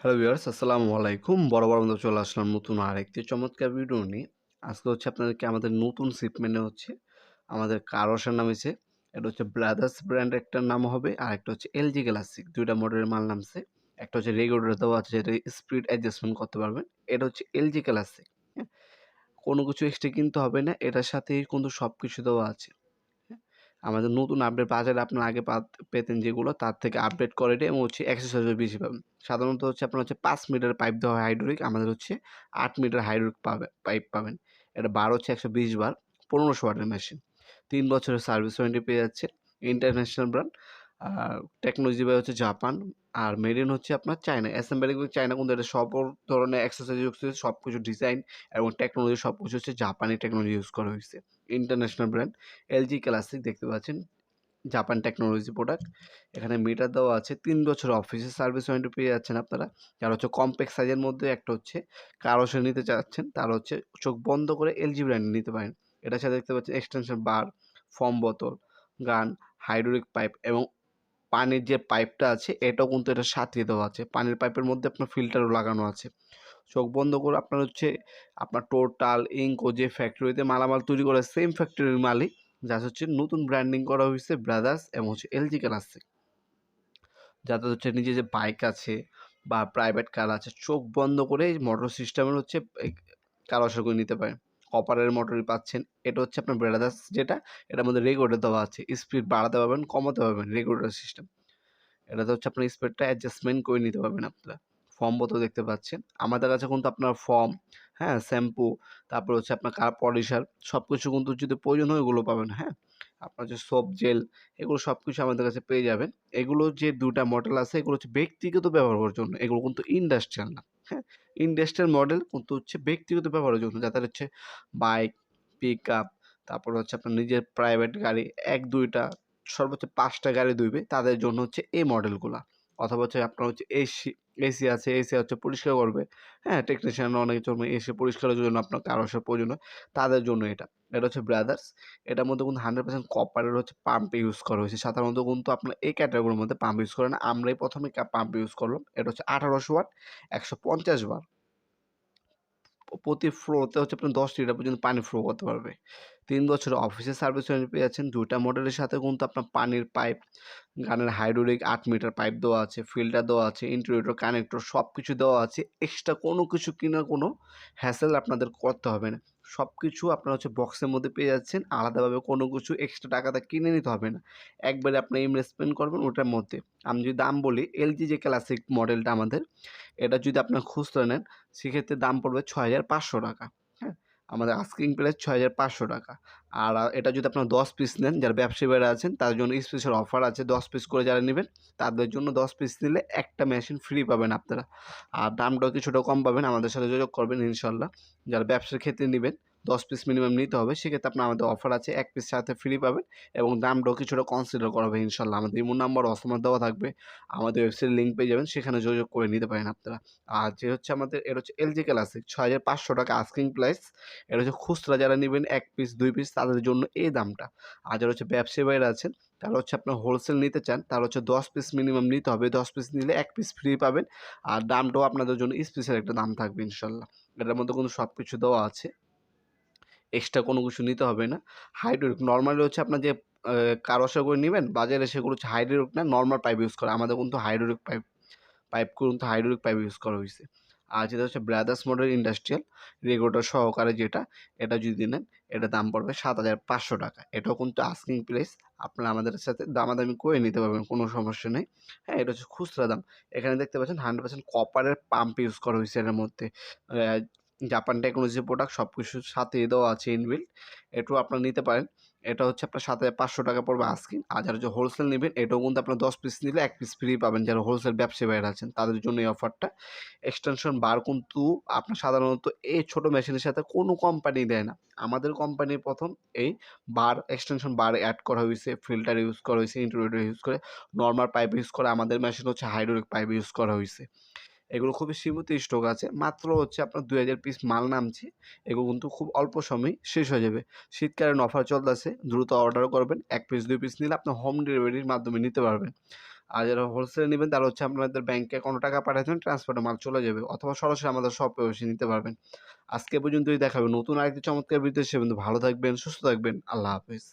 Hello viewers আসসালামু আলাইকুম। বড় বড় মতো চলে আসলাম নতুন আরেকটি চমৎকার ভিডিও নিয়ে। আজকে হচ্ছে আপনাদেরকে আমাদের নতুন শিপমেন্টে হচ্ছে, আমাদের কারোসের নাম হচ্ছে এটা হচ্ছে ব্রাদার্স ব্র্যান্ড একটা নাম হবে, আর একটা হচ্ছে এলজি ক্লাসিক দুইটা মডেলের মাল নামছে। একটা হচ্ছে রেগুলেটর দেওয়া আছে, যেটা স্পিড অ্যাডজাস্টমেন্ট করতে পারবেন। এটা হচ্ছে এলজি ক্লাসিক হ্যাঁ? কোনো কিছু এক্সট্রা কিনতে হবে না। এটার সাথেই কিন্তু সব কিছু দেওয়া আছে? আমাদের নতুন আপডেট বাজারে আপনারা আগে পেতেন যেগুলো, তার থেকে আপডেট কোয়ালিটি এবং হচ্ছে এক্সারসাইজও বেশি পাবেন। সাধারণত হচ্ছে আপনার হচ্ছে পাঁচ মিটার পাইপ দেওয়া হয় হাইড্রোলিক আমাদের হচ্ছে আট মিটার হাইড্রোলিক পাবে পাইপ পাবেন। এটা বার হচ্ছে একশো বিশ বার, পনেরোশো ওয়াটের মেশিন তিন বছরের সার্ভিস ওয়ারেন্টি পেয়ে যাচ্ছে ইন্টারন্যাশনাল ব্র্যান্ড টেকনোলজি বাই হচ্ছে জাপান আর মেড ইন হচ্ছে আপনার চায়না অ্যাসেম্বলি চায়না কিন্তু এটা সব ধরনের অ্যাক্সেসরিজ সব কিছু ডিজাইন এবং টেকনোলজি সব কিছু হচ্ছে জাপানি টেকনোলজি ইউজ করা হয়েছে। ইন্টারন্যাশনাল ব্র্যান্ড এলজি ক্লাসিক দেখতে পাচ্ছেন জাপান টেকনোলজি প্রোডাক্ট এখানে মিটার দেওয়া আছে, তিন বছর অফিসে সার্ভিস ওয়ারেন্টি পেয়ে যাচ্ছেন আপনারা। যারা হচ্ছে কম্প্যাক্ট সাইজের মধ্যে একটা হচ্ছে কারোসে নিতে চাচ্ছেন, তারা হচ্ছে চোখ বন্ধ করে এলজি ব্র্যান্ড নিতে পারেন। এটার সাথে দেখতে পাচ্ছেন এক্সটেনশন বার ফর্ম বোতল গান হাইড্রোলিক পাইপ এবং পানির যে পাইপটা আছে, এটাও কিন্তু এটা সাথে দেওয়া আছে। পানির পাইপের মধ্যে আপনার ফিল্টারও লাগানো আছে। চোখ বন্ধ করে আপনার হচ্ছে, আপনার টোটাল ইঙ্কো যে ফ্যাক্টরিতে মালামাল তৈরি করে, সেম ফ্যাক্টরির মালিক যা হচ্ছে নতুন ব্র্যান্ডিং করা হয়েছে ব্রাদার্স এবং হচ্ছে এলজি ক্লাসিক যাতে হচ্ছে নিজে যে বাইক আছে বা প্রাইভেট কার আছে, চোখ বন্ধ করে মোটর সিস্টেমের হচ্ছে কারোসার করে নিতে পারেন। কপারের মোটরই পাচ্ছেন। এটা হচ্ছে আপনার ব্রাদার্স যেটা, এটার মধ্যে রেগুলেটর দেওয়া আছে। স্পিড বাড়াতে পারবেন, কমাতে পারবেন রেগুলেটর সিস্টেম এটাতে হচ্ছে আপনার স্পিডটা অ্যাডজাস্টমেন্ট করে নিতে পারবেন আপনারা। ফর্ম বোতল দেখতে পাচ্ছেন। আমাদের কাছে কিন্তু আপনার ফর্ম হ্যাঁ শ্যাম্পু তারপর হচ্ছে আপনার কার পলিশার সব কিছু কিন্তু যদি প্রয়োজন হয় এগুলো পাবেন হ্যাঁ। আপনার যে সোপ জেল এগুলো সব কিছু আমাদের কাছে পেয়ে যাবেন। এগুলো যে দুটা মডেল আছে, এগুলো হচ্ছে ব্যক্তিগত ব্যবহার করার জন্য, এগুলো কিন্তু ইন্ডাস্ট্রিয়াল না হ্যাঁ। ইন্ডাস্ট্রিয়াল মডেল কিন্তু হচ্ছে ব্যক্তিগত ব্যবহারের জন্য যাদের হচ্ছে বাইক পিক আপ তারপর হচ্ছে আপনার নিজের প্রাইভেট গাড়ি, এক, দুইটা, সর্বোচ্চ পাঁচটা গাড়ি দুইবে তাদের জন্য হচ্ছে এই মডেলগুলা। অথবা হচ্ছে আপনার হচ্ছে এসি এসি আছে, এসি হচ্ছে পরিষ্কার করবে। হ্যাঁ টেকনিশিয়ান অনেক জন্য এসি পরিষ্কারের জন্য আপনার সব প্রয়োজন হয়। তাদের জন্য এটা। এটা হচ্ছে ব্রাদার্স এটার মধ্যে কিন্তু হান্ড্রেড পার্সেন্ট কপারের হচ্ছে পাম্প ইউজ করা হয়েছে। সাধারণত কিন্তু আপনার এই ক্যাটাগরির মধ্যে পাম্প ইউজ করে না। আমরাই প্রথমে পাম্প ইউজ করলাম। এটা হচ্ছে আঠারোশো ওয়াট, একশো পঞ্চাশ বার। প্রতি ফ্লোরতে হচ্ছে আপনার দশ লিটার পর্যন্ত পানি ফ্লো করতে পারবে। তিন বছর অফিসের সার্ভিস পেয়ে যাচ্ছেন দুইটা মডেলের সাথে কিন্তু আপনার পানির পাইপ গানের হাইড্রোলিক আট মিটার পাইপ দেওয়া আছে ফিল্টার দেওয়া আছে ইন্টারিটর কানেক্টর সব কিছু দেওয়া আছে এক্সট্রা কোনো কিছু কিনা কোনো হ্যাসেল আপনাদের করতে হবে না। সব কিছু আপনার হচ্ছে বক্সের মধ্যে পেয়ে যাচ্ছেন। আলাদাভাবে কোনো কিছু এক্সট্রা টাকাটা কিনে নিতে হবে না। একবারে আপনি ইনভেস্টমেন্ট করবেন ওটার মধ্যে। আমি যদি দাম বলি এলজি যে ক্লাসিক মডেলটা আমাদের, এটা যদি আপনার খুচরা নেন, সেক্ষেত্রে দাম পড়বে ছয় হাজার পাঁচশো টাকা। আমাদের আস্কিং প্রাইস ছয় হাজার পাঁচশো টাকা। আর এটা যদি আপনার দশ পিস নেন, যারা ব্যবসায়ীরা আছেন, তাদের জন্য স্পেশাল অফার আছে। দশ পিস করে যারা নেবেন, তাদের জন্য দশ পিস নিলে একটা মেশিন ফ্রি পাবেন আপনারা। আর দামটাও কিছুটা কম পাবেন। আমাদের সাথে যোগাযোগ করবেন ইনশাল্লাহ যারা ব্যবসার ক্ষেত্রে নেবেন দশ পিস মিনিমাম নিতে হবে। সেক্ষেত্রে আপনার আমাদের অফার আছে, এক পিস সাথে ফ্রি পাবেন এবং দামটাও কিছুটা কনসিডার করা হবে ইনশাল্লাহ। আমাদের ইমো নাম্বার অসময় দেওয়া থাকবে। আমাদের ওয়েবসাইট লিঙ্ক পেয়ে যাবেন, সেখানে যোগাযোগ করে নিতে পারেন আপনারা। আর যে হচ্ছে আমাদের এটা হচ্ছে এলজি ক্লাসিক ছয় হাজার পাঁচশো টাকা আস্কিং প্রাইস এটা হচ্ছে খুচরা যারা নেবেন, এক পিস দুই পিস তাদের জন্য এই দামটা। আর যারা হচ্ছে ব্যবসায়ী বাইরে আছেন, তারা হচ্ছে আপনার হোলসেল নিতে চান তাহলে হচ্ছে দশ পিস মিনিমাম নিতে হবে। দশ পিস নিলে এক পিস ফ্রি পাবেন। আর দামটাও আপনাদের জন্য স্পেশাল একটা দাম থাকবে ইনশাল্লাহ। এটার মধ্যে কিন্তু সব কিছু দেওয়া আছে। এক্সট্রা কোনো কিছু নিতে হবে না। হাইড্রোলিক নর্মালি হচ্ছে আপনার যে কারোসা করে নেবেন, বাজারে সেগুলো হচ্ছে হাইড্রোলিক না নর্মাল পাইপ ইউজ করে। আমাদের কিন্তু হাইড্রোলিক পাইপ পাইপ কিন্তু হাইড্রোরিক পাইপ ইউজ করা হয়েছে। আর যেটা হচ্ছে ব্রাদার্স মডেল ইন্ডাস্ট্রিয়াল রেগুলেটর সহকারে যেটা, এটা যদি নেন, এটা দাম পড়বে সাত হাজার পাঁচশো টাকা। এটাও কিন্তু আস্কিং প্রাইস আপনারা আমাদের সাথে দামাদামি করে নিতে পারবেন, কোনো সমস্যা নেই। হ্যাঁ এটা হচ্ছে খুচরা দাম। এখানে দেখতে পাচ্ছেন হান্ড্রেড পার্সেন্ট কপারের পাম্প ইউজ করা হয়েছে এর মধ্যে। জাপান টেকনোলজি প্রোডাক্ট সব কিছুর সাথে দেওয়া আছে ইনবিল্ড এটাও আপনারা নিতে পারেন। এটা হচ্ছে আপনার সাথে পাঁচশো টাকা পড়বে আস্কিং আর যারা হোলসেল নেবেন, এটাও কিন্তু আপনার দশ পিস নিলে এক পিস ফ্রি পাবেন। যারা হোলসেল ব্যবসায়ী বাইরে আছেন, তাদের জন্য এই অফারটা এক্সটেনশন বার কিন্তু আপনার সাধারণত এই ছোটো মেশিনের সাথে কোনো কোম্পানি দেয় না। আমাদের কোম্পানির প্রথম এই বার এক্সটেনশন বার অ্যাড করা হয়েছে। ফিল্টার ইউজ করা হয়েছে ইন্টারনেটার ইউজ করে। নর্মাল পাইপ ইউজ করে। আমাদের মেশিন হচ্ছে হাইড্রোলিক পাইপ ইউজ করা হয়েছে। এগুলো খুবই সীমিত স্টক আছে। মাত্র হচ্ছে আপনার দুই হাজার পিস মাল নামছে। এগুলো কিন্তু খুব অল্প সময় শেষ হয়ে যাবে। শীতকালীন অফার চলতেছে, দ্রুত অর্ডার করবেন। এক পিস দুই পিস নিলে আপনি হোম ডেলিভারির মাধ্যমে নিতে পারবেন। আর যারা হোলসেলে নেবেন, তারা হচ্ছে আপনাদের ব্যাংকে কোনো টাকা পাঠাচ্ছেন ট্রান্সপোর্টে মাল চলে যাবে অথবা সরাসরি আমাদের শপে এসে নিতে পারবেন। আজকে পর্যন্তই দেখাবে নতুন আরেকটি চমৎকার ভিডিও সে কিন্তু ভালো থাকবেন, সুস্থ থাকবেন। আল্লাহ হাফিজ।